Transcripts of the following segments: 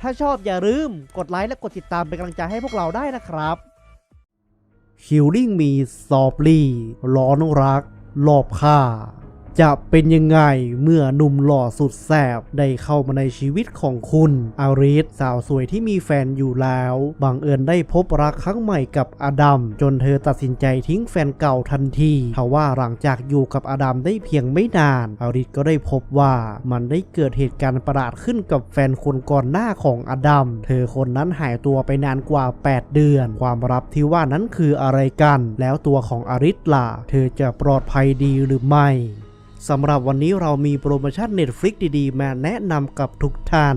ถ้าชอบอย่าลืมกดไลค์และกดติดตามเป็นกำลังใจให้พวกเราได้นะครับคิลลิ่งมีสอบลี่ร้อนรักหลอบค่า จะเป็นยังไงเมื่อหนุ่มหล่อสุดแสบได้เข้ามาในชีวิตของคุณอาริสสาวสวยที่มีแฟนอยู่แล้วบังเอิญได้พบรักครั้งใหม่กับอดัมจนเธอตัดสินใจทิ้งแฟนเก่าทันทีทว่าหลังจากอยู่กับอดัมได้เพียงไม่นานอาริสก็ได้พบว่ามันได้เกิดเหตุการณ์ประหลาดขึ้นกับแฟนคนก่อนหน้าของอดัมเธอคนนั้นหายตัวไปนานกว่า 8 เดือน ความลับที่ว่านั้นคืออะไรกัน แล้วตัวของอาริสล่ะเธอจะปลอดภัยดีหรือไม่ สำหรับวันนี้เรามีโปรโมชั่น Netflix ดีๆ มาแนะนำกับทุกท่าน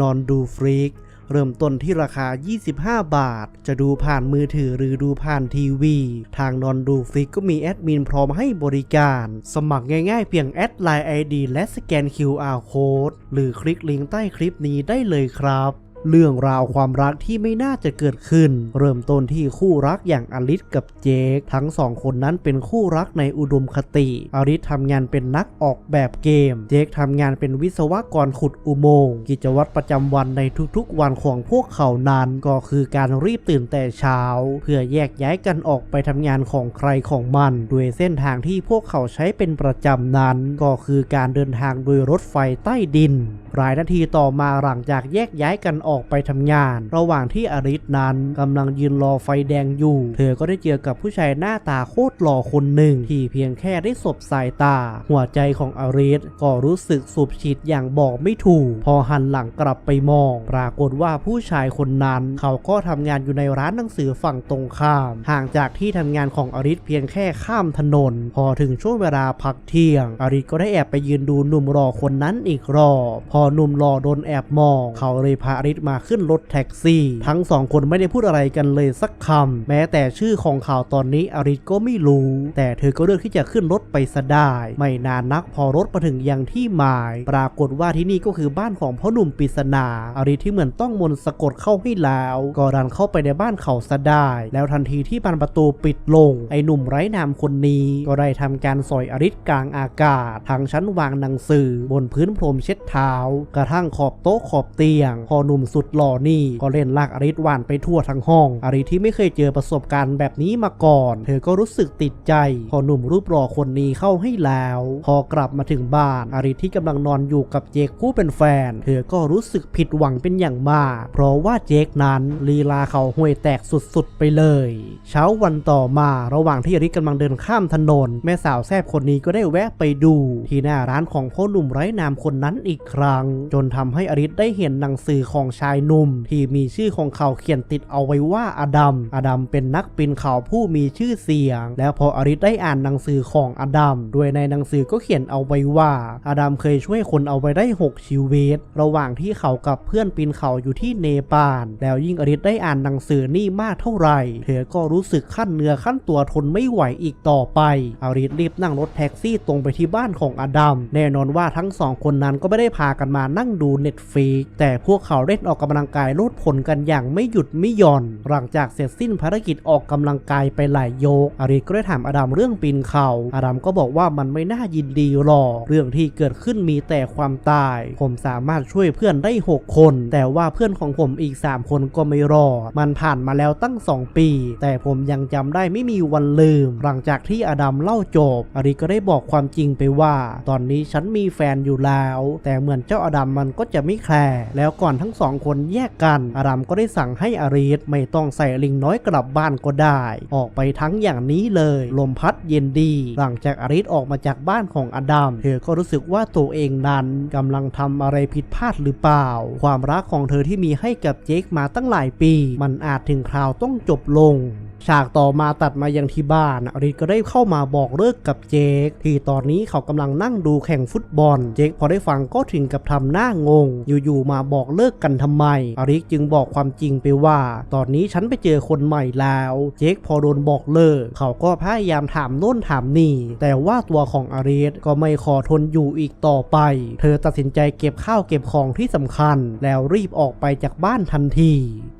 นอนดูฟรีกเริ่มต้นที่ราคา 25 บาท จะดูผ่านมือถือหรือดูผ่านทีวี ทางนอนดูฟรีกก็มีแอดมินพร้อมให้บริการ สมัครง่ายๆเพียงแอดไลน์ ID และสแกน QR Code หรือคลิกลิงก์ใต้คลิปนี้ได้เลยครับ เรื่องราวความรักที่ไม่น่าจะเกิดขึ้น เริ่มต้นที่คู่รักอย่างอลิสกับเจค ทั้งสองคนนั้นเป็นคู่รักในอุดมคติ อลิสทำงานเป็นนักออกแบบเกม เจคทำงานเป็นวิศวกรขุดอุโมงค์ กิจวัตรประจำวันในทุกๆ วันของพวกเขานั้น ก็คือการรีบตื่นแต่เช้า เพื่อแยกย้ายกันออกไปทำงานของใครของมันโดยเส้นทางที่พวกเขาใช้เป็นประจำนั้น ก็คือการเดินทางโดยรถไฟใต้ดิน รายนาทีต่อมาหลังจากแยกย้ายกันออกไปทำงาน ระหว่างที่อริสนั้นกำลังยืนรอไฟแดงอยู่ เธอก็ได้เจอกับผู้ชายหน้าตาโคตรหล่อคนหนึ่ง ที่เพียงแค่ได้สบสายตา หัวใจของอริสก็รู้สึกสูบฉีดอย่างบอกไม่ถูก พอหันหลังกลับไปมอง ปรากฏว่าผู้ชายคนนั้น เขาก็ทำงานอยู่ในร้านหนังสือฝั่งตรงข้าม ห่างจากที่ทำงานของอริสเพียงแค่ข้ามถนน พอถึงช่วงเวลาพักเที่ยง อริสก็ได้แอบไปยืนดูหนุ่มรอคนนั้นอีกรอบพอหนุ่มรอโดนแอบมอง เขาเลยพาอริสมาขึ้นรถแท็กซี่ ทั้งสองคนไม่ได้พูดอะไรกันเลยสักคำ แม้แต่ชื่อของเขาตอนนี้อริสก็ไม่รู้ แต่เธอก็เลือกที่จะขึ้นรถไปซะได้ ไม่นานนักพอรถมาถึงยังที่หมาย ปรากฏว่าที่นี่ก็คือบ้านของพ่อหนุ่มปริศนา อริสที่เหมือนต้องมนต์สะกดเข้าให้แล้ว ก็ดันเข้าไปในบ้านเขาซะได้ แล้วทันทีที่บานประตูปิดลง ไอ้หนุ่มไร้นามคนนี้ก็ได้ทำการสอยอริสกลางอากาศ ทั้งชั้นวางหนังสือบนพื้นพรมเช็ดเท้ากระทั่งขอบโต๊ะขอบเตียง พอหนุ่มสุดหล่อนี่ก็เล่นลากอริสหวานไปทั่วทั้งห้อง อริสที่ไม่เคยเจอประสบการณ์แบบนี้มาก่อน เธอก็รู้สึกติดใจ พอหนุ่มรูปหล่อคนนี้เข้าให้แล้ว พอกลับมาถึงบ้านอริสที่กำลังนอนอยู่กับเจคผู้เป็นแฟน เธอก็รู้สึกผิดหวังเป็นอย่างมาก เพราะว่าเจคนั้นลีลาเขาห่วยแตกสุดๆไปเลย เช้าวันต่อมาระหว่างที่อริสกำลังเดินข้ามถนน แม่สาวแซบคนนี้ก็ได้แวะไปดู ที่หน้าร้านของพ่อหนุ่มไร้นามคนนั้นอีกครั้งจนทำให้อริสได้เห็นหนังสือของชายหนุ่ม ที่มีชื่อของเขาเขียนติดเอาไว้ว่าอดัม อดัมเป็นนักปีนเขาผู้มีชื่อเสียง แล้วพออริสได้อ่านหนังสือของอดัม โดยในหนังสือก็เขียนเอาไว้ว่าอดัมเคยช่วยคนเอาไว้ได้ 6 ชีวิต ระหว่างที่เขากับเพื่อนปีนเขาอยู่ที่เนปาล แล้วยิ่งอริสได้อ่านหนังสือนี่มากเท่าไหร่ เธอก็รู้สึกขั้นเนื้อขั้นตัวทนไม่ไหวอีกต่อไป อริสรีบนั่งรถแท็กซี่ตรงไปที่บ้านของอดัม แน่นอนว่าทั้งสองคนนั้นก็ไม่ได้พากันมานั่งดูเน็ตฟรีแต่พวกเขาเล่นออกกำลังกายลดผลกันอย่างไม่หยุดไม่หย่อน หลังจากเสร็จสิ้นภารกิจออกกำลังกายไปหลายโยกอริก็ได้ถามอดัมเรื่องปีนเขาอดัมก็บอกว่ามันไม่น่ายินดีหรอกเรื่องที่เกิดขึ้นมีแต่ความตาย ผมสามารถช่วยเพื่อนได้ 6 คน แต่ว่าเพื่อนของผมอีก 3 คนก็ไม่รอดมันผ่านมาแล้วตั้ง 2 ปี แต่ผมยังจำได้ไม่มีวันลืม หลังจากที่อดัมเล่าจบอริก็ได้บอกความจริงไปว่า ตอนนี้ฉันมีแฟนอยู่แล้ว แต่เหมือนเจ้าอดัมมันก็จะไม่แคร์แล้วก่อนทั้งสองคนแยกกัน อาดัมก็ได้สั่งให้อาริสไม่ต้องใส่ลิงน้อยกลับบ้านก็ได้ ออกไปทั้งอย่างนี้เลย ลมพัดเย็นดี หลังจากอาริสออกมาจากบ้านของอาดัมเธอก็รู้สึกว่าตัวเองนั้นกำลังทำอะไรผิดพลาดหรือเปล่า ความรักของเธอที่มีให้กับเจคมาตั้งหลายปี มันอาจถึงคราวต้องจบลง ฉากต่อมาตัดมายังที่บ้านอริสก็ได้เข้ามาบอกเลิกกับเจค ที่ตอนนี้เขากำลังนั่งดูแข่งฟุตบอล เจคพอได้ฟังก็ถึงกับทำหน้างง อยู่ๆมาบอกเลิกกันทำไมอริสจึงบอกความจริงไปว่า ตอนนี้ฉันไปเจอคนใหม่แล้ว เจคพอโดนบอกเลิก เขาก็พยายามถามโน่นถามนี่ แต่ว่าตัวของอริสก็ไม่ขอทนอยู่อีกต่อไป เธอตัดสินใจเก็บข้าวเก็บของที่สำคัญ แล้วรีบออกไปจากบ้านทันที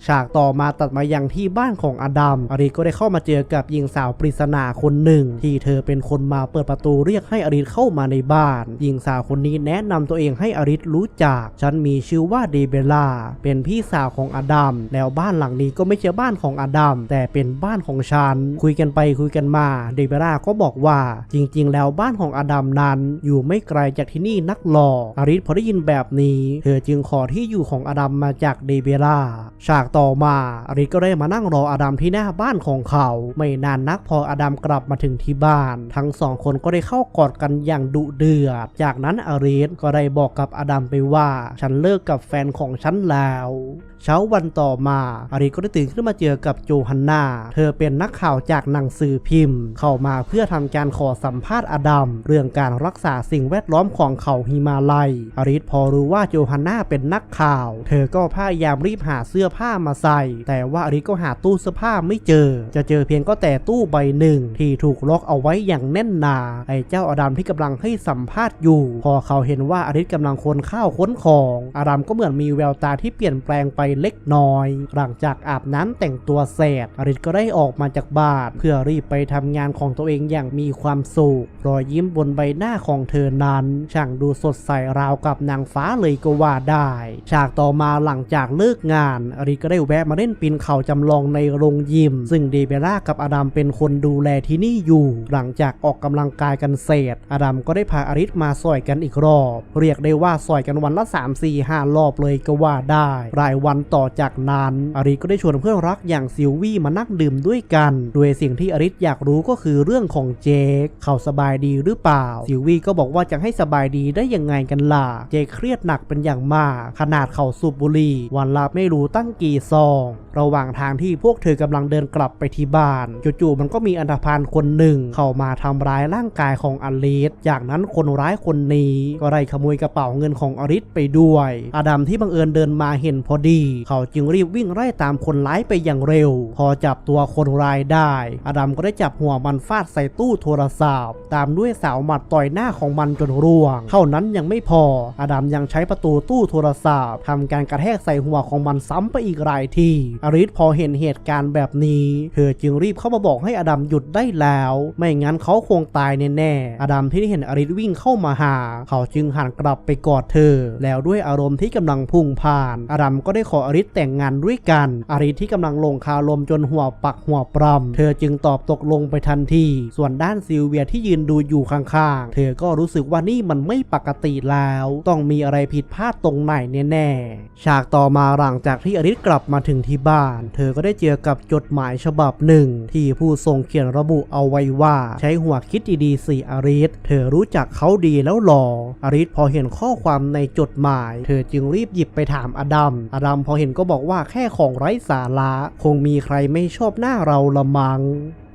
ฉากต่อมาตัดมายังที่บ้านของอดัมอริก็ได้เข้ามาเจอกับหญิงสาวปริศนาคนหนึ่ง ที่เธอเป็นคนมาเปิดประตูเรียกให้อริสเข้ามาในบ้าน หญิงสาวคนนี้แนะนำตัวเองให้อริสรู้จัก ฉันมีชื่อว่าเดเบล่า เป็นพี่สาวของอดัม แล้วบ้านหลังนี้ก็ไม่ใช่บ้านของอดัม แต่เป็นบ้านของฉัน คุยกันไปคุยกันมา เดเบล่าก็บอกว่า จริง ๆ แล้วบ้านของอดัมนั้น อยู่ไม่ไกลจากที่นี่นักหรอกอริสพอได้ยินแบบนี้ เธอจึงขอที่อยู่ของอดัมมาจากเดเบล่า ฉากต่อมาอริสก็ได้มานั่งรออดัมที่หน้าบ้านของเขา ไม่นานนักพออดัมกลับมาถึงที่บ้าน ทั้งสองคนก็ได้เข้ากอดกันอย่างดุเดือด จากนั้นอารีสก็ได้บอกกับอดัมไปว่า ฉันเลิกกับแฟนของฉันแล้ว เช้าวันต่อมาอาริสก็ได้ตื่นขึ้นมาเจอกับโจฮันนาเธอเป็นนักข่าวจากหนังสือพิมพ์ เข้ามาเพื่อทำการขอสัมภาษณ์อดัมเรื่องการรักษาสิ่งแวดล้อมของเขาฮิมาลัยอาริสพอรู้ว่าโจฮันนาเป็นนักข่าว เธอก็พยายามรีบหาเสื้อผ้ามาใส่ แต่ว่าอาริสก็หาตู้เสื้อผ้าไม่เจอ จะเจอเพียงก็แต่ตู้ใบหนึ่ง ที่ถูกล็อกเอาไว้อย่างแน่นหนา ไอ้เจ้าอดัมที่กำลังให้สัมภาษณ์อยู่ พอเขาเห็นว่าอาริสกำลังคนข้าวค้นของ อดัมก็เหมือนมีแววตาที่เปลี่ยนแปลงไปเล็กน้อย หลังจากอาบน้ำแต่งตัวเสร็จอาริสก็ได้ออกมาจากบ้านเพื่อรีบไปทำงานของตัวเองอย่างมีความสุขรอยยิ้มบนใบหน้าของเธอนั้น ช่างดูสดใสราวกับนางฟ้าเลยก็ว่าได้ ฉากต่อมาหลังจากเลิกงานอาริสก็ได้แวะมาเล่นปีนเขาจำลองในโรงยิม ซึ่งเดเบล่ากับอดัมเป็นคนดูแลที่นี่อยู่ หลังจากออกกำลังกายกันเสร็จอดัมก็ได้พาอาริสมาสอยกันอีกรอบ เรียกได้ว่าสอยกันวันละ 3 4 5 รอบเลยก็ว่าได้ รายวันต่อจากนั้นอาริสก็ได้ชวนเพื่อนรักอย่างซิลวี่มานั่งดื่มด้วยกันโดยสิ่งที่อาริสอยากรู้ก็คือเรื่องของเจคเขาสบายดีหรือเปล่า ซิลวี่ก็บอกว่าจะให้สบายดีได้ยังไงกันล่ะ เจคเครียดหนักเป็นอย่างมาก ขนาดเขาสูบบุหรี่วันละไม่รู้ตั้งกี่ซอง ระหว่างทางที่พวกเธอกำลังเดินกลับไปที่บ้านจู่ๆมันก็มีอันธพาลคนหนึ่ง เข้ามาทำร้ายร่างกายของอลิสจากนั้นคนร้ายคนนี้ก็ได้ขโมยกระเป๋าเงินของอลิสไปด้วย อดัมที่บังเอิญเดินมาเห็นพอดีเขาจึงรีบวิ่งไล่ตามคนร้ายไปอย่างเร็ว พอจับตัวคนร้ายได้ อดัมก็ได้จับหัวมันฟาดใส่ตู้โทรศัพท์ ตามด้วยสาวหมัดต่อยหน้าของมันจนร่วง เท่านั้นยังไม่พอ อดัมยังใช้ประตูตู้โทรศัพท์ทำการกระแทกใส่หัวของมันซ้ำไปอีกหลายทีอริสพอเห็นเหตุการณ์แบบนี้ เธอจึงรีบเข้ามาบอกให้อดัมหยุดได้แล้ว ไม่งั้นเขาคงตายแน่ๆอดัมที่ได้เห็นอริสวิ่งเข้ามาหา เขาจึงหันกลับไปกอดเธอ แล้วด้วยอารมณ์ที่กำลังพุ่งผ่าน อดัมก็ได้ขออริสแต่งงานด้วยกัน อริสที่กำลังลงคาลมจนหัวปักหัวปรำเธอจึงตอบตกลงไปทันที ส่วนด้านซิลเวียที่ยืนดูอยู่ข้างๆ เธอก็รู้สึกว่านี่มันไม่ปกติแล้ว ต้องมีอะไรผิดพลาดตรงไหนแน่ๆ ฉากต่อมาหลังจากที่อริสกลับมาถึงที่บ้าน เธอก็ได้เจอกับจดหมายฉบับหนึ่ง ที่ผู้ส่งเขียนระบุเอาไว้ว่า ใช้หัวคิดดีๆสิอริสเธอรู้จักเขาดีแล้วหรออริสพอเห็นข้อความในจดหมาย เธอจึงรีบหยิบไปถามอดัมอดัมพอเห็นก็บอกว่าแค่ของไร้สาระคงมีใครไม่ชอบหน้าเราละมัง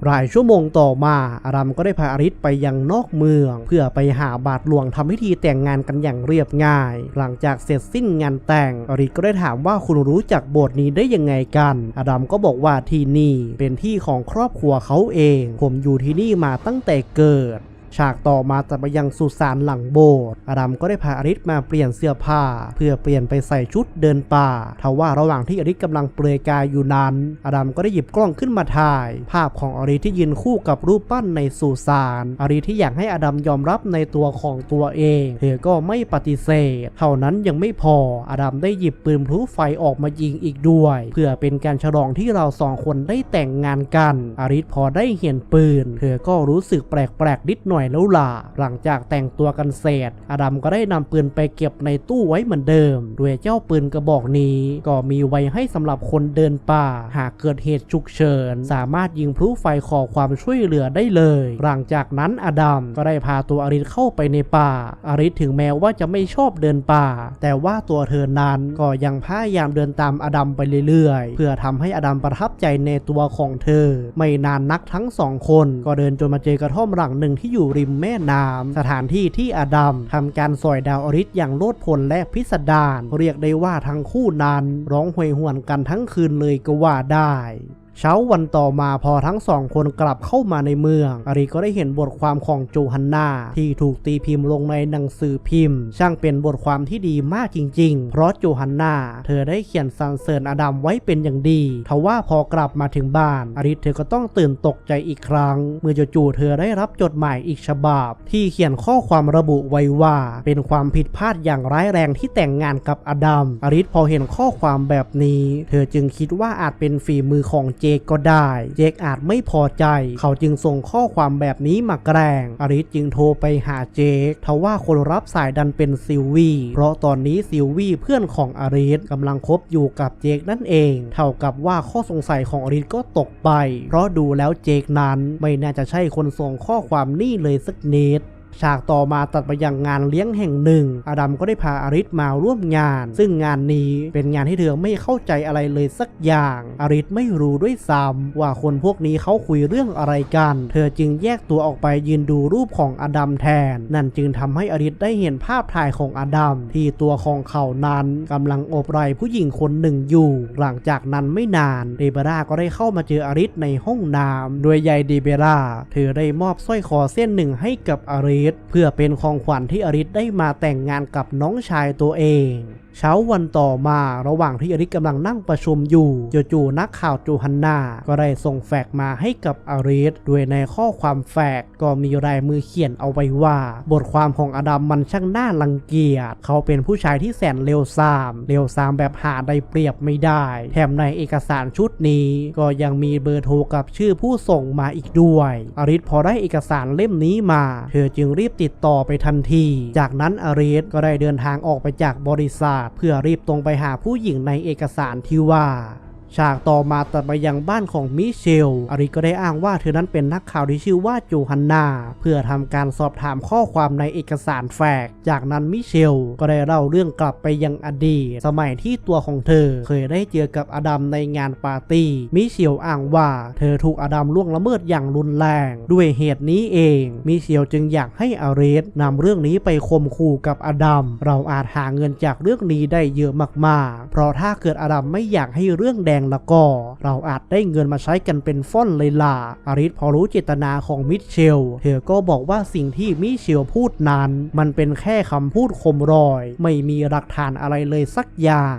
หลายชั่วโมงต่อมาอารัมก็ได้พาอาริสไปยังนอกเมือง เพื่อไปหาบาทหลวงทำพิธีแต่งงานกันอย่างเรียบง่าย หลังจากเสร็จสิ้นงานแต่งอาริสก็ได้ถามว่าคุณรู้จักโบสถ์นี้ได้ยังไงกันอาดัมก็บอกว่าที่นี่เป็นที่ของครอบครัวเขาเอง ผมอยู่ที่นี่มาตั้งแต่เกิด ฉากต่อมาจะไปยังสุสานหลังโบสถ์อาดัมก็ได้พาอาริสมาเปลี่ยนเสื้อผ้า เพื่อเปลี่ยนไปใส่ชุดเดินป่าทว่าระหว่างที่อาริสกำลังเปลือยกายอยู่นั้น อาดัมก็ได้หยิบกล้องขึ้นมาถ่าย ภาพของอาริสที่ยืนคู่กับรูปปั้นในสุสานอาริสที่อยากให้อาดัมยอมรับในตัวของตัวเอง เธอก็ไม่ปฏิเสธ เท่านั้นยังไม่พอ อาดัมได้หยิบปืนพลุไฟออกมายิงอีกด้วย เพื่อเป็นการฉลองที่เราสองคนได้แต่งงานกันอาริสพอได้เห็นปืน เธอก็รู้สึกแปลกๆนิดหน่อยแล้วล่ะ หลังจากแต่งตัวกันเสร็จ อดัมก็ได้นำปืนไปเก็บในตู้ไว้เหมือนเดิมด้วยเจ้าปืนกระบอกนี้ ก็มีไว้ให้สำหรับคนเดินป่า หากเกิดเหตุฉุกเฉิน สามารถยิงพลุไฟขอความช่วยเหลือได้เลย หลังจากนั้นอดัมก็ได้พาตัวอาริสเข้าไปในป่า อาริสถึงแม้ว่าจะไม่ชอบเดินป่า แต่ว่าตัวเธอนั้นก็ยังพยายามเดินตามอดัมไปเรื่อยๆ เพื่อทำให้อดัมประทับใจในตัวของเธอ ไม่นานนักทั้งสองคน ก็เดินจนมาเจอกระท่อมหลังหนึ่งที่อยู่ริมแม่น้ำสถานที่ที่อดัมทำการสอยดาวอริสอย่างโลดพลและพิสดารเรียกได้ว่าทั้งคู่นั้น ร้องหวยหวนกันทั้งคืนเลยก็ว่าได้ เช้าวันต่อมาพอทั้งสองคนกลับเข้ามาในเมือง อาริก็ได้เห็นบทความของโจฮันนาที่ถูกตีพิมพ์ลงในหนังสือพิมพ์ ช่างเป็นบทความที่ดีมากจริงๆ เพราะโจฮันนาเธอได้เขียนสรรเสริญอดัมไว้เป็นอย่างดีทว่าพอกลับมาถึงบ้าน อาริเธอก็ต้องตื่นตกใจอีกครั้ง เมื่อจู่ๆเธอได้รับจดหมายอีกฉบับ ที่เขียนข้อความระบุไว้ว่า เป็นความผิดพลาดอย่างร้ายแรงที่แต่งงานกับอดัมอาริพอเห็นข้อความแบบนี้ เธอจึงคิดว่าอาจเป็นฝีมือของเจคก็ได้ เจคอาจไม่พอใจ เขาจึงส่งข้อความแบบนี้มาแกล้งอริสจึงโทรไปหาเจคทว่าคนรับสายดันเป็นซิลวีเพราะตอนนี้ซิลวีเพื่อนของอริสกำลังคบอยู่กับเจคนั่นเอง เท่ากับว่าข้อสงสัยของอริสก็ตกไป เพราะดูแล้วเจคนั้นไม่น่าจะใช่คนส่งข้อความนี่เลยสักนิด ฉากต่อมาตัดไปยังงานเลี้ยงแห่งหนึ่งอดัมก็ได้พาอาริสมาร่วมงาน ซึ่งงานนี้เป็นงานที่เธอไม่เข้าใจอะไรเลยสักอย่าง อาริสไม่รู้ด้วยซ้ำว่าคนพวกนี้เขาคุยเรื่องอะไรกัน เธอจึงแยกตัวออกไปยืนดูรูปของอดัมแทน นั่นจึงทำให้อาริสได้เห็นภาพถ่ายของอดัมที่ตัวของเขานั้นกำลังโอบไหล่ผู้หญิงคนหนึ่งอยู่ หลังจากนั้นไม่นานเดเบราก็ได้เข้ามาเจออาริสในห้องน้ำโดยยายเดเบราเธอได้มอบสร้อยคอเส้นหนึ่งให้กับอาริสเพื่อเป็นของขวัญที่อริสได้มาแต่งงานกับน้องชายตัวเอง เช้าวันต่อมาระหว่างที่อริสกำลังนั่งประชุมอยู่จู่ๆนักข่าวจูฮันนา ก็ได้ส่งแฟกมาให้กับอริสโดยในข้อความแฟกก็มีลายมือเขียนเอาไว้ว่า บทความของอดัมมันช่างน่ารังเกียจเขาเป็นผู้ชายที่แสนเลวทรามเลวทรามแบบหาได้เปรียบไม่ได้ แถมในเอกสารชุดนี้ก็ยังมีเบอร์โทรกับชื่อผู้ส่งมาอีกด้วยอริสพอได้เอกสารเล่มนี้มา เธอจึงรีบติดต่อไปทันที จากนั้นอริสก็ได้เดินทางออกไปจากบริษัทเพื่อรีบตรงไปหาผู้หญิงในเอกสารที่ว่า ฉากต่อมาตัดไปยังบ้านของมิเชล อาริก็ได้อ้างว่าเธอนั้นเป็นนักข่าวที่ชื่อว่าโจฮันนา เพื่อทำการสอบถามข้อความในเอกสารแฟกจากนั้นมิเชลก็ได้เล่าเรื่องกลับไปยังอดีต สมัยที่ตัวของเธอเคยได้เจอกับอดัมในงานปาร์ตี้ มิเชลอ้างว่าเธอถูกอดัมล่วงละเมิดอย่างรุนแรง ด้วยเหตุนี้เอง มิเชลจึงอยากให้อาริสนำเรื่องนี้ไปข่มขู่กับอดัม เราอาจหาเงินจากเรื่องนี้ได้เยอะมากๆ เพราะถ้าเกิดอดัมไม่อยากให้เรื่องแดงแล้วก็เราอาจได้เงินมาใช้กันเป็นฟ่อนเลยล่ะอาริสพอรู้เจตนาของมิเชล เธอก็บอกว่าสิ่งที่มิเชลพูดนั้น มันเป็นแค่คำพูดข่มรอย ไม่มีหลักฐานอะไรเลยสักอย่าง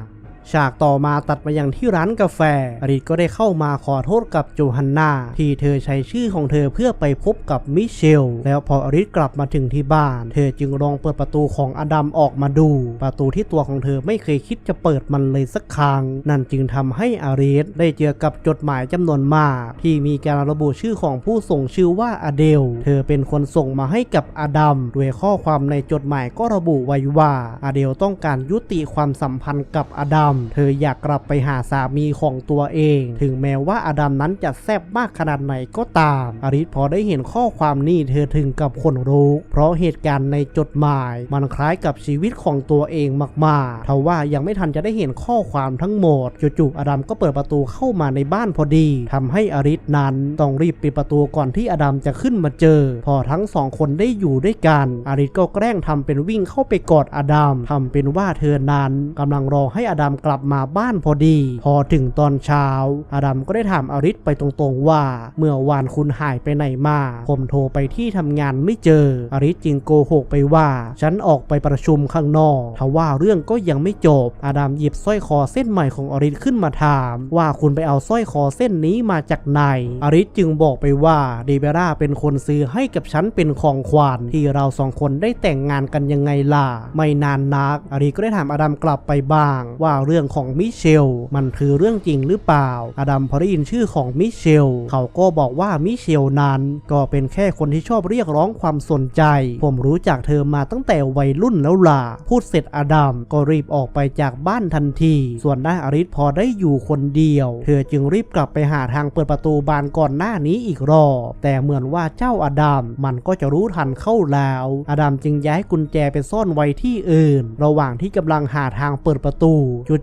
ฉากต่อมาตัดมายังที่ร้านกาแฟอริสก็ได้เข้ามาขอโทษกับโจฮันนาที่เธอใช้ชื่อของเธอเพื่อไปพบกับมิเชล แล้วพออริสกลับมาถึงที่บ้าน เธอจึงลองเปิดประตูของอดัมออกมาดู ประตูที่ตัวของเธอไม่เคยคิดจะเปิดมันเลยสักครั้ง นั่นจึงทำให้อาริสได้เจอกับจดหมายจำนวนมาก ที่มีการระบุชื่อของผู้ส่งชื่อว่าอเดล เธอเป็นคนส่งมาให้กับอดัมด้วยข้อความในจดหมายก็ระบุไว้ว่าอเดลต้องการยุติความสัมพันธ์กับอดัมเธออยากกลับไปหาสามีของตัวเอง ถึงแม้ว่าอดัมนั้นจะแซ่บมากขนาดไหนก็ตามอาริสพอได้เห็นข้อความนี้เธอถึงกับขนลุกเพราะเหตุการณ์ในจดหมาย มันคล้ายกับชีวิตของตัวเองมากๆทว่ายังไม่ทันจะได้เห็นข้อความทั้งหมดจู่ๆอดัมก็เปิดประตูเข้ามาในบ้านพอดีทำให้อาริสนั้นต้องรีบปิดประตูก่อนที่อดัมจะขึ้นมาเจอ พอทั้งสองคนได้อยู่ด้วยกันอาริสก็แกล้งทำเป็นวิ่งเข้าไปกอดอดัมทำเป็นว่าเธอนั้นกำลังรอให้อดัมกลับมาบ้านพอดี พอถึงตอนเช้า อาดัมก็ได้ถามอาริสไปตรงๆว่า เมื่อวานคุณหายไปไหนมา ผมโทรไปที่ทำงานไม่เจอ อาริสจึงโกหกไปว่า ฉันออกไปประชุมข้างนอกทว่าเรื่องก็ยังไม่จบ อาดัมหยิบสร้อยคอเส้นใหม่ของอาริสขึ้นมาถาม ว่าคุณไปเอาสร้อยคอเส้นนี้มาจากไหน อาริสจึงบอกไปว่าเดเบราเป็นคนซื้อให้กับฉันเป็นของขวัญที่เราสองคนได้แต่งงานกันยังไงล่ะ ไม่นานนักอาริสก็ได้ถามอาดัมกลับไปบ้าง ว่าเรื่องของมิเชล มันคือเรื่องจริงหรือเปล่า อดัมพอได้ยินชื่อของมิเชล เขาก็บอกว่ามิเชลนั้นก็เป็นแค่คนที่ชอบเรียกร้องความสนใจ ผมรู้จักเธอมาตั้งแต่วัยรุ่นแล้วล่ะ พูดเสร็จอดัมก็รีบออกไปจากบ้านทันที ส่วนได้านอาริสพอได้อยู่คนเดียว เธอจึงรีบกลับไปหาทางเปิดประตูบานก่อนหน้านี้อีกรอบแต่เหมือนว่าเจ้าอดัมมันก็จะรู้ทันเข้าแล้ว อดัมจึงย้ายกุญแจไปซ่อนไว้ที่อื่น ระหว่างที่กำลังหาทางเปิดประตู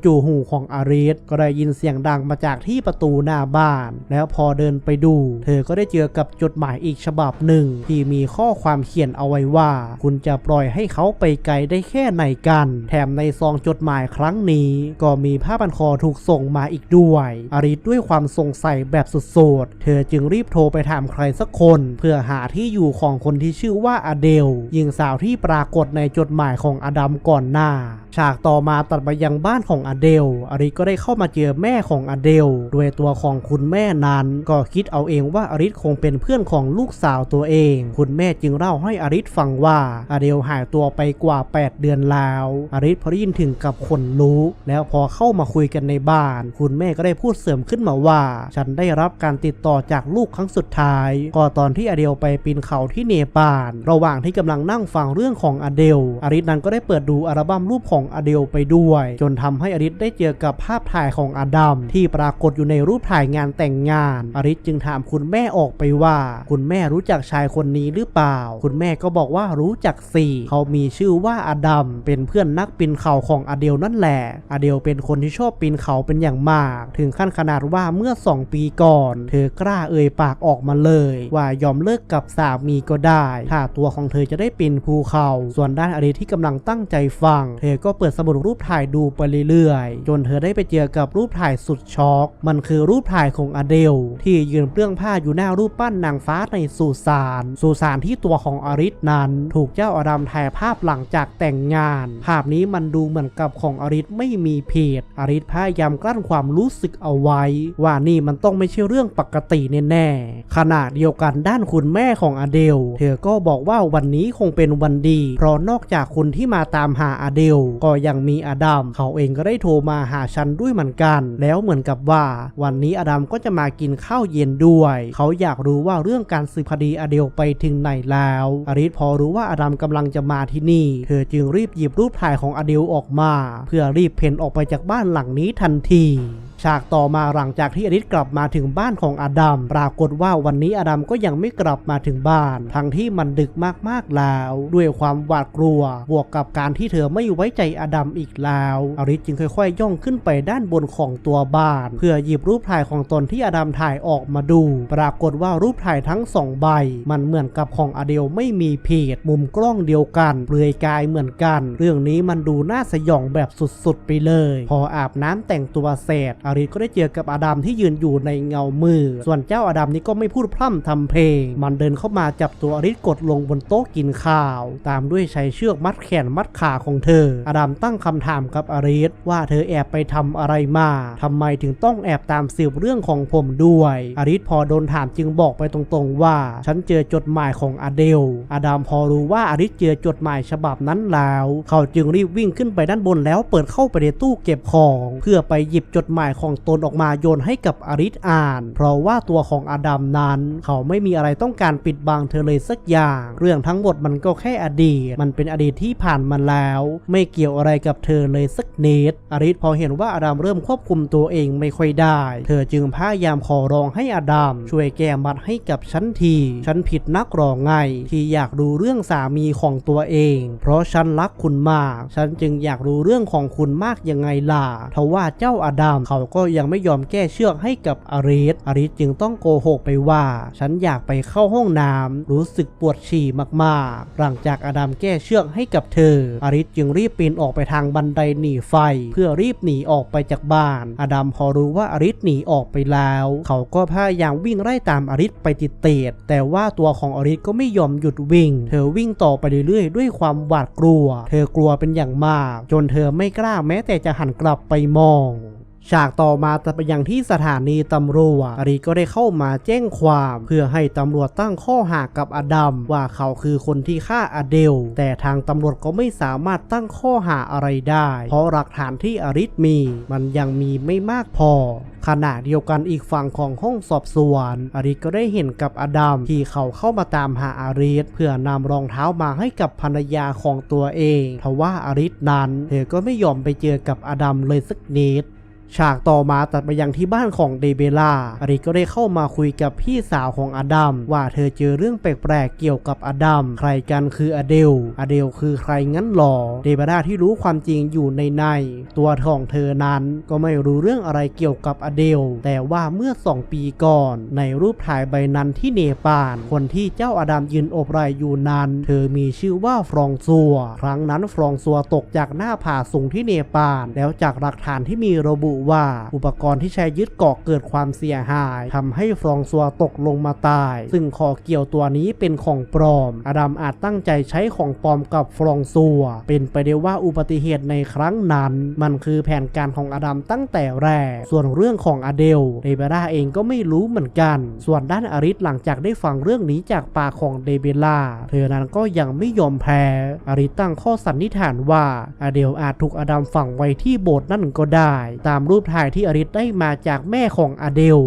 จู่ๆหูของอาริสก็ได้ยินเสียงดังมาจากที่ประตูหน้าบ้าน แล้วพอเดินไปดู เธอก็ได้เจอกับจดหมายอีกฉบับหนึ่ง ที่มีข้อความเขียนเอาไว้ว่า คุณจะปล่อยให้เขาไปไกลได้แค่ไหนกัน แถมในซองจดหมายครั้งนี้ ก็มีผ้าพันคอถูกส่งมาอีกด้วยอาริสด้วยความสงสัยแบบสุดๆเธอจึงรีบโทรไปถามใครสักคน เพื่อหาที่อยู่ของคนที่ชื่อว่าอเดลหญิงสาวที่ปรากฏในจดหมายของอดัมก่อนหน้า ฉากต่อมาตัดไปยังบ้านของอเดลอาริสก็ได้เข้ามาเจอแม่ของอเดลด้วยตัวของคุณแม่นั้น ก็คิดเอาเองว่าอาริสคงเป็นเพื่อนของลูกสาวตัวเอง คุณแม่จึงเล่าให้อาริสฟังว่าอเดลหายตัวไปกว่า 8 เดือนแล้วอาริสพอได้ยินถึงกับขนลุกแล้วพอเข้ามาคุยกันในบ้าน คุณแม่ก็ได้พูดเสริมขึ้นมาว่า ฉันได้รับการติดต่อจากลูกครั้งสุดท้าย ก็ตอนที่อเดลไปปีนเขาที่เนปาลระหว่างที่กำลังนั่งฟังเรื่องของอเดลอาริสนั้นก็ได้เปิดดูอัลบั้มรูปของอเดลไปด้วย จนทำให้อริสได้เจอกับภาพถ่ายของอดัมที่ปรากฏอยู่ในรูปถ่ายงานแต่งงาน อริสจึงถามคุณแม่ออกไปว่า คุณแม่รู้จักชายคนนี้หรือเปล่า คุณแม่ก็บอกว่ารู้จักสิเขามีชื่อว่าอดัมเป็นเพื่อนนักปีนเขาของอเดลนั่นแหละ อเดลเป็นคนที่ชอบปีนเขาเป็นอย่างมาก ถึงขั้นขนาดว่าเมื่อ 2 ปีก่อน เธอกล้าเอ่ยปากออกมาเลย ว่ายอมเลิกกับสามีก็ได้ ถ้าตัวของเธอจะได้ปีนภูเขา ส่วนด้านอดีตที่กำลังตั้งใจฟัง เธอก็เปิดสมุดรูปถ่ายดูไปเรื่อยๆ จนเธอได้ไปเจอกับรูปถ่ายสุดช็อก มันคือรูปถ่ายของอเดล ที่ยืนเปลื้องผ้าอยู่หน้ารูปปั้นนางฟ้าในสุสานสุสานที่ตัวของอาริสนั้น ถูกเจ้าอดัมถ่ายภาพหลังจากแต่งงาน ภาพนี้มันดูเหมือนกับของอาริสไม่มีเพจอาริสพยายามกลั้นความรู้สึกเอาไว้ ว่านี่มันต้องไม่ใช่เรื่องปกติแน่ๆขณะเดียวกันด้านคุณแม่ของอเดล เธอก็บอกว่าวันนี้คงเป็นวันดี เพราะนอกจากคุณที่มาตามหาอเดลก็ยังมีอดัมเขาเองก็ได้โทรมาหาฉันด้วยเหมือนกัน แล้วเหมือนกับว่าวันนี้อดัมก็จะมากินข้าวเย็นด้วย เขาอยากรู้ว่าเรื่องการสืบคดีอเดลไปถึงไหนแล้วอาริสพอรู้ว่าอดัมกำลังจะมาที่นี่ เธอจึงรีบหยิบรูปถ่ายของอเดลออกมา เพื่อรีบเพ่นออกไปจากบ้านหลังนี้ทันที ฉากต่อมาหลังจากที่อดิสกลับมาถึงบ้านของอดัมปรากฏว่าวันนี้อดัมก็ยังไม่กลับมาถึงบ้าน ทั้งที่มันดึกมากๆแล้ว ด้วยความหวาดกลัว บวกกับการที่เธอไม่ไว้ใจอดัมอีกแล้วอริสจึงค่อยๆ ย่องขึ้นไปด้านบนของตัวบ้าน เพื่อหยิบรูปถ่ายของตนที่อดัมถ่ายออกมาดู ปรากฏว่ารูปถ่ายทั้งสองใบ มันเหมือนกับของอเดลไม่มีเพจมุมกล้องเดียวกันเปลือยกายเหมือนกัน เรื่องนี้มันดูน่าสยองแบบสุดๆไปเลย พออาบน้ำแต่งตัวเสร็จอาริสก็ได้เจอกับอาดัมที่ยืนอยู่ในเงามือ ส่วนเจ้าอาดัมนี้ก็ไม่พูดพร่ำทำเพลง มันเดินเข้ามาจับตัวอาริสกดลงบนโต๊ะกินข้าว ตามด้วยใช้เชือกมัดแขนมัดขาของเธอ อาดัมตั้งคำถามกับอาริสว่าเธอแอบไปทำอะไรมาทำไมถึงต้องแอบตามสืบเรื่องของผมด้วยอาริสพอโดนถามจึงบอกไปตรงๆว่า ฉันเจอจดหมายของอเดล อาดัมพอรู้ว่าอาริสเจอจดหมายฉบับนั้นแล้ว เขาจึงรีบวิ่งขึ้นไปด้านบนแล้วเปิดเข้าไปในตู้เก็บของ เพื่อไปหยิบจดหมายของตนออกมาโยนให้กับอาริสอ่าน เพราะว่าตัวของอดัมนั้น เขาไม่มีอะไรต้องการปิดบังเธอเลยสักอย่าง เรื่องทั้งหมดมันก็แค่อดีต มันเป็นอดีตที่ผ่านมาแล้ว ไม่เกี่ยวอะไรกับเธอเลยสักนิดอาริสพอเห็นว่าอดัมเริ่มควบคุมตัวเองไม่ค่อยได้ เธอจึงพยายามขอร้องให้อดัมช่วยแก้มัดให้กับฉันที ฉันผิดนักหรอไง ที่อยากรู้เรื่องสามีของตัวเอง เพราะฉันรักคุณมาก ฉันจึงอยากรู้เรื่องของคุณมากยังไงล่ะทว่าเจ้าอดัมเขาก็ยังไม่ยอมแก้เชือกให้กับอาริสอาริสจึงต้องโกหกไปว่า ฉันอยากไปเข้าห้องน้ำรู้สึกปวดฉี่มากๆ หลังจากอดัมแก้เชือกให้กับเธอ อาริสจึงรีบปีนออกไปทางบันไดหนีไฟ เพื่อรีบหนีออกไปจากบ้าน อดัมพอรู้ว่าอาริสหนีออกไปแล้ว เขาก็พยายามวิ่งไล่ตามอาริสไปติดเตดแต่ว่าตัวของอาริสก็ไม่ยอมหยุดวิ่ง เธอวิ่งต่อไปเรื่อยๆ ด้วยความหวาดกลัว เธอกลัวเป็นอย่างมาก จนเธอไม่กล้าแม้แต่จะหันกลับไปมอง ฉากต่อมาจะไปยังที่สถานีตำรวจอารีก็ได้เข้ามาแจ้งความ เพื่อให้ตำรวจตั้งข้อหากับอดัมว่าเขาคือคนที่ฆ่าอเดล แต่ทางตำรวจก็ไม่สามารถตั้งข้อหาอะไรได้ เพราะหลักฐานที่อาริสมี มันยังมีไม่มากพอขณะเดียวกันอีกฝั่งของห้องสอบสวนอาริสก็ได้เห็นกับอดัมที่เขาเข้ามาตามหาอาริสเพื่อนำรองเท้ามาให้กับภรรยาของตัวเองทว่าอาริสนั้นเธอก็ไม่ยอมไปเจอกับอดัมเลยสักนิด ฉากต่อมาตัดไปยังที่บ้านของเดเบล่าอาริก็ได้เข้ามาคุยกับพี่สาวของอดัมว่าเธอเจอเรื่องแปลกๆเกี่ยวกับอดัมใครกันคืออเดล อเดลคือใครงั้นหรอ เดเบล่าที่รู้ความจริงอยู่ในใน ตัวของเธอนั้นก็ไม่รู้เรื่องอะไรเกี่ยวกับอเดล แต่ว่าเมื่อสองปีก่อน ในรูปถ่ายใบนั้นที่เนปาลคนที่เจ้าอดัมยืนโอบไหล่อยู่นั้น เธอมีชื่อว่าฟรองซัว ครั้งนั้นฟรองซัวตกจากหน้าผาสูงที่เนปาลแล้วจากหลักฐานที่มีระบุว่าอุปกรณ์ที่ใช้ยึดเกาะเกิดความเสียหายทำให้ฟรองซัวตกลงมาตาย ซึ่งคอเกี่ยวตัวนี้เป็นของปลอม อดัมอาจตั้งใจใช้ของปลอมกับฟรองซัว เป็นไปได้ว่าอุบัติเหตุในครั้งนั้น มันคือแผนการของอดัมตั้งแต่แรก ส่วนเรื่องของอเดลเดเบล่าเองก็ไม่รู้เหมือนกัน ส่วนด้านอริสหลังจากได้ฟังเรื่องนี้จากปากของเดเบล่าเธอนั้นก็ยังไม่ยอมแพ้ อริสตั้งข้อสันนิษฐานว่าอเดลอาจถูกอดัมฝังไว้ที่โบสถ์นั่นก็ได้ ตามรูปถ่ายที่อริสได้มาจากแม่ของอเดล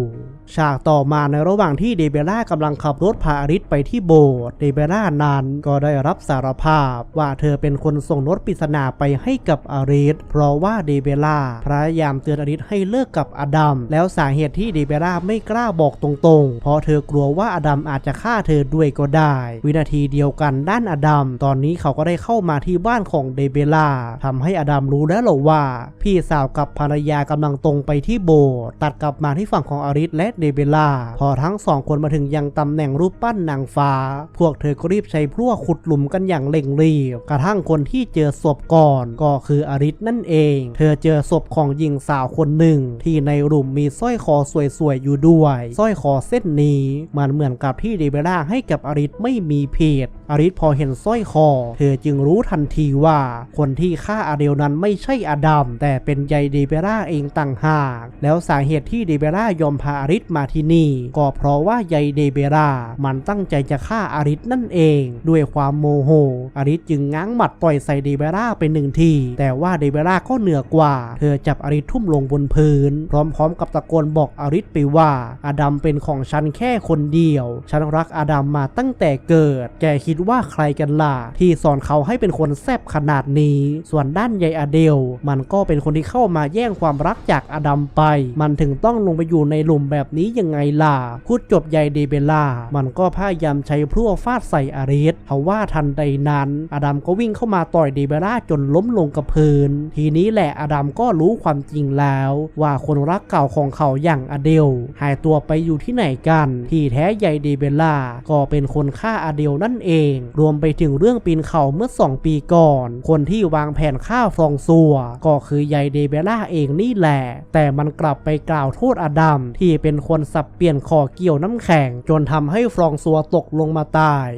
ฉากต่อมาในระหว่างที่เดเบล่ากำลังขับรถพาอาริสไปที่โบสถ์เดเบล่านั้นก็ได้รับสารภาพว่าเธอเป็นคนส่งรถปริศนาไปให้กับอาริสเพราะว่าเดเบล่าพยายามเตือนอาริสให้เลิกกับอดัมแล้วสาเหตุที่เดเบล่าไม่กล้าบอกตรงๆ เพราะเธอกลัวว่าอดัมอาจจะฆ่าเธอด้วยก็ได้ วินาทีเดียวกันด้านอดัมตอนนี้เขาก็ได้เข้ามาที่บ้านของเดเบล่าทำให้อดัมรู้แล้วหรอว่า พี่สาวกับภรรยากำลังตรงไปที่โบสถ์ตัดกลับมาที่ฝั่งของอาริสและเดเบล่า พอทั้งสองคนมาถึงยังตำแหน่งรูปปั้นนางฟ้า พวกเธอก็รีบใช้พลั่วขุดหลุมกันอย่างเร่งรีบ กระทั่งคนที่เจอศพก่อน ก็คืออาริสนั่นเอง เธอเจอศพของหญิงสาวคนหนึ่ง ที่ในหลุมมีสร้อยคอสวยๆอยู่ด้วยสร้อยคอเส้นนี้มันเหมือนกับที่เดเบล่าให้กับอาริสไม่มีเพศอาริสพอเห็นสร้อยคอ เธอจึงรู้ทันทีว่า คนที่ฆ่าอาเดลนั้นไม่ใช่อดัมแต่เป็นยายเดเบล่าเองต่างหาก แล้วสาเหตุที่เดเบล่ายอมพาอาริสมาที่นี่ ก็เพราะว่ายายเดเบล่ามันตั้งใจจะฆ่าอาริสนั่นเอง ด้วยความโมโห อาริสจึงง้างหมัดต่อยใส่เดเบล่าไปหนึ่งที แต่ว่าเดเบล่าก็เหนือกว่า เธอจับอาริสทุ่มลงบนพื้น พร้อมๆ กับตะโกนบอกอาริสไปว่าอาดัมเป็นของฉันแค่คนเดียว ฉันรักอาดัมมาตั้งแต่เกิด แกคิดว่าใครกันล่ะที่สอนเขาให้เป็นคนแซบขนาดนี้ ส่วนด้านยายอาเดล มันก็เป็นคนที่เข้ามาแย่งความรักจากอาดัมไป มันถึงต้องลงไปอยู่ในหลุมแบบนี้ยังไงล่ะ พูดจบยายเดเบล่า มันก็พยายามใช้พลั่วฟาดใส่อาริสทว่าทันใดนั้นอดัมก็วิ่งเข้ามาต่อยเดเบล่าจนล้มลงกับพื้น ทีนี้แหละอดัมก็รู้ความจริงแล้ว ว่าคนรักเก่าของเขาอย่างอเดล หายตัวไปอยู่ที่ไหนกัน ที่แท้ยายเดเบล่าก็เป็นคนฆ่าอเดลนั่นเอง รวมไปถึงเรื่องปีนเขาเมื่อ 2 ปีก่อน คนที่วางแผนฆ่าฟองซัว ก็คือยายเดเบล่าเองนี่แหละ แต่มันกลับไปกล่าวโทษอดัมที่เป็นคนสับเปลี่ยนคอเกี่ยวน้ำแข็ง จนทำให้ฟรองซัวตกลงมาตาย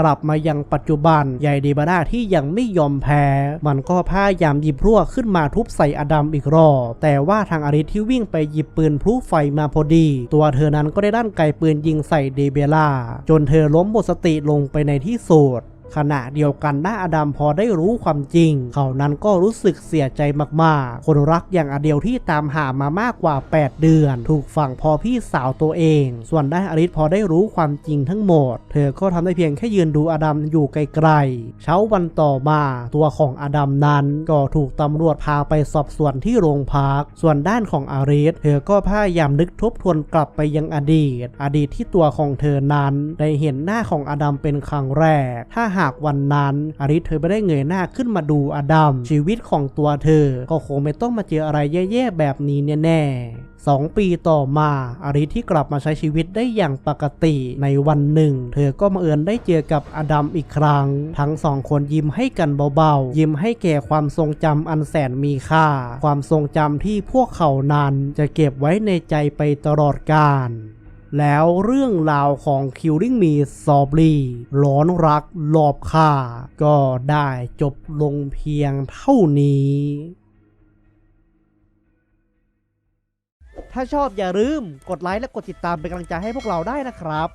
กลับมายังปัจจุบันยายเดเบล่าที่ยังไม่ยอมแพ้ มันก็พยายามหยิบพลั่วขึ้นมาทุบใส่อดัมอีกรอบแต่ว่าทางอาริสที่วิ่งไปหยิบปืนพลุไฟมาพอดี ตัวเธอนั้นก็ได้ด้านไกปืนยิงใส่เดเบล่าจนเธอล้มหมดสติลงไปในที่สุด ขณะเดียวกันด้าอดัมพอได้รู้ความจริง เขานั้นก็รู้สึกเสียใจมากๆ คนรักอย่างอเดียวที่ตามหามามากกว่า 8 เดือน ถูกฝังพอพี่สาวตัวเอง ส่วนด้าอริสพอได้รู้ความจริงทั้งหมด เธอก็ทำได้เพียงแค่ยืนดูอดัมอยู่ไกลๆ เช้าวันต่อมาตัวของอดัมนั้นก็ถูกตำรวจพาไปสอบสวนที่โรงพัก ส่วนด้านของอาริสเธอก็พยายามนึกทบทวนกลับไปยังอดีต อดีตที่ตัวของเธอนั้น ได้เห็นหน้าของอดัมเป็นครั้งแรก ถ้าหากวันนั้นอาริสเธอไม่ได้เงยหน้าขึ้นมาดูอดัมชีวิตของตัวเธอ ก็คงไม่ต้องมาเจออะไรแย่ๆแบบนี้แน่ๆสองปีต่อมาอาริสที่กลับมาใช้ชีวิตได้อย่างปกติในวันหนึ่ง เธอก็มาเอิญได้เจอกับอดัมอีกครั้ง ทั้งสองคนยิ้มให้กันเบาๆ ยิ้มให้แก่ความทรงจำอันแสนมีค่า ความทรงจำที่พวกเขานั้นจะเก็บไว้ในใจไปตลอดกาล แล้วเรื่องราวของ Killing Me Softly ร้อนรักหลอบค่า ก็ได้จบลงเพียงเท่านี้ ถ้าชอบอย่าลืมกดไลค์และกดติดตามเป็นกำลังใจให้พวกเราได้นะครับ